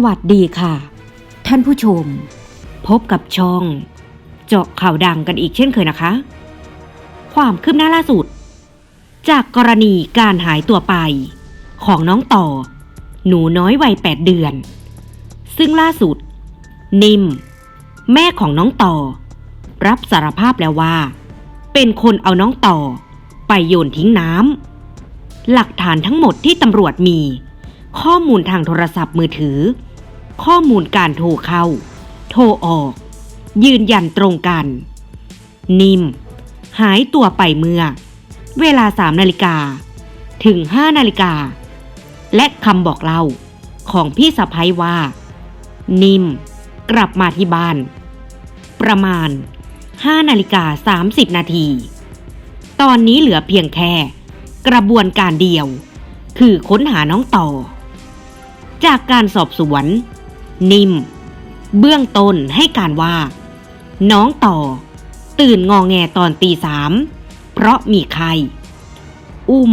สวัสดีค่ะ ท่านผู้ชม พบกับช่อง เจาะข่าวดังกันอีกเช่นเคยนะคะ ความคืบหน้าล่าสุด จากกรณีการหายตัวไป ของน้องต่อ หนูน้อยวัยแปดเดือน ซึ่งล่าสุด นิม แม่ของน้องต่อ รับสารภาพแล้วว่า เป็นคนเอาน้องต่อ ไปโยนทิ้งน้ำหลักฐานทั้งหมดที่ตำรวจมีข้อมูลทางโทรศัพท์มือถือ ข้อมูลการโทรเข้า โทรออก ยืนยันตรงกัน นิม หายตัวไปเมื่อ เวลาสามนาฬิกาถึงห้านาฬิกา และคำบอกเล่าของพี่สะพ้ยว่า นิม กลับมาที่บ้าน ประมาณ5นาฬิกา30นาที ตอนนี้เหลือเพียงแค่ กระบวนการเดียว คือค้นหาน้องต่อ จากการสอบสวน นิ่ม เบื้องต้นให้การว่า น้องต่อ ตื่นงองแงตอนตีสามเพราะมีไข้อุ้ม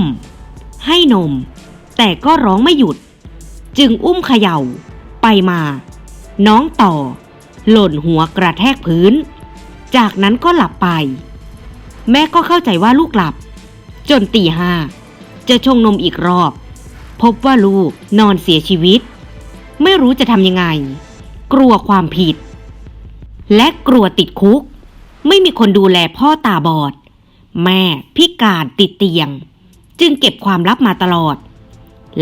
ให้นม แต่ก็ร้องไม่หยุด จึงอุ้มเขย่า ไปมา น้องต่อ หล่นหัวกระแทกพื้น จากนั้นก็หลับไป แม่ก็เข้าใจว่าลูกหลับ จนตีห้าจะชงนมอีกรอบ พบว่าลูกนอนเสียชีวิต ไม่รู้จะทำยังไง กลัวความผิด และกลัวติดคุก ไม่มีคนดูแลพ่อตาบอด แม่พิการติดเตียง จึงเก็บความลับมาตลอด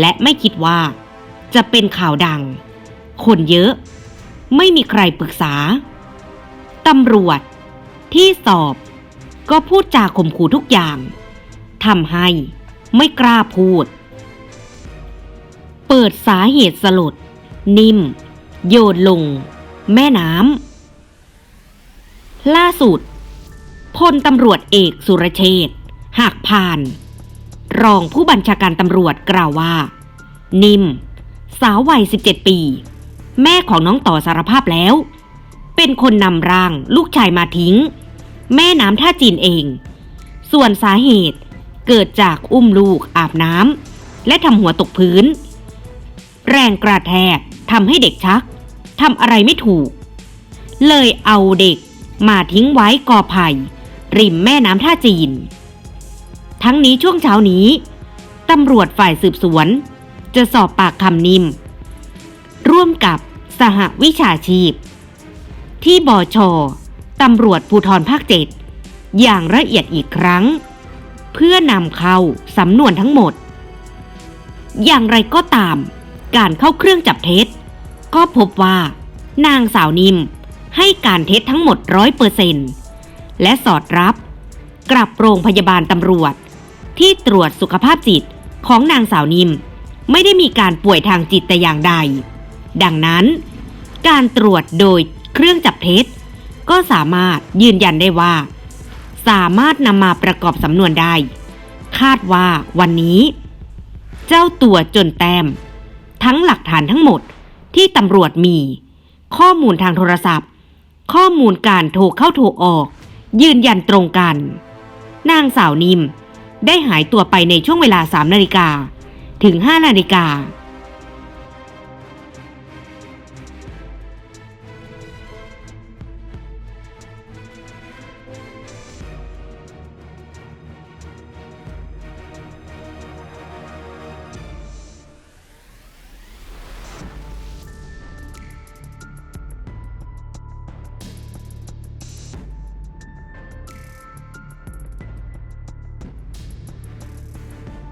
และไม่คิดว่า จะเป็นข่าวดัง คนเยอะ ไม่มีใครปรึกษาตำรวจ ที่สอบ ก็พูดจาข่มขู่ทุกอย่างทำให้ไม่กล้าพูด เปิดสาเหตุสลด นิ่ม โยนลง แม่น้ำ ล่าสุดพลตำรวจเอกสุรเชษฐหักพาน รองผู้บัญชาการตำรวจกล่าวว่า นิมสาววัย 17 ปี แม่ของน้องต่อสารภาพแล้ว เป็นคนนำร่างลูกชายมาทิ้ง แม่น้ำท่าจีนเอง ส่วนสาเหตุเกิดจากอุ้มลูกอาบน้ำและทำหัวตกพื้น แรงกระแทก ทำให้เด็กชักทำอะไรไม่ถูก เลยเอาเด็กมาทิ้งไว้กอไผ่ริมแม่น้ำท่าจีน ทั้งนี้ช่วงเช้านี้ตำรวจฝ่ายสืบสวน จะสอบปากคำนิม ร่วมกับสหวิชาชีพ ที่บอชอตำรวจภูทรภาคเจ็ดอย่างละเอียดอีกครั้ง เพื่อนำเข้าสำนวนทั้งหมด อย่างไรก็ตาม การเข้าเครื่องจับเท็จ ก็พบว่า นางสาวนิมให้การเท็จทั้งหมดร้อยเปอร์เซนและสอดรับกลับโรงพยาบาลตำรวจ ที่ตรวจสุขภาพจิตของนางสาวนิม ไม่ได้มีการป่วยทางจิตแต่อย่างใด ดังนั้น การตรวจโดยเครื่องจับเท็จ ก็สามารถยืนยันได้ว่า สามารถนำมาประกอบสำนวนได้ คาดว่าวันนี้ เจ้าตัวจนแต้ม ทั้งหลักฐานทั้งหมด ที่ตำรวจมี ข้อมูลทางโทรศัพท์ ข้อมูลการโทรเข้าโทรออก ยืนยันตรงกัน นางสาวนิม ได้หายตัวไปในช่วงเวลา 3 นาฬิกาถึง 5 นาฬิกา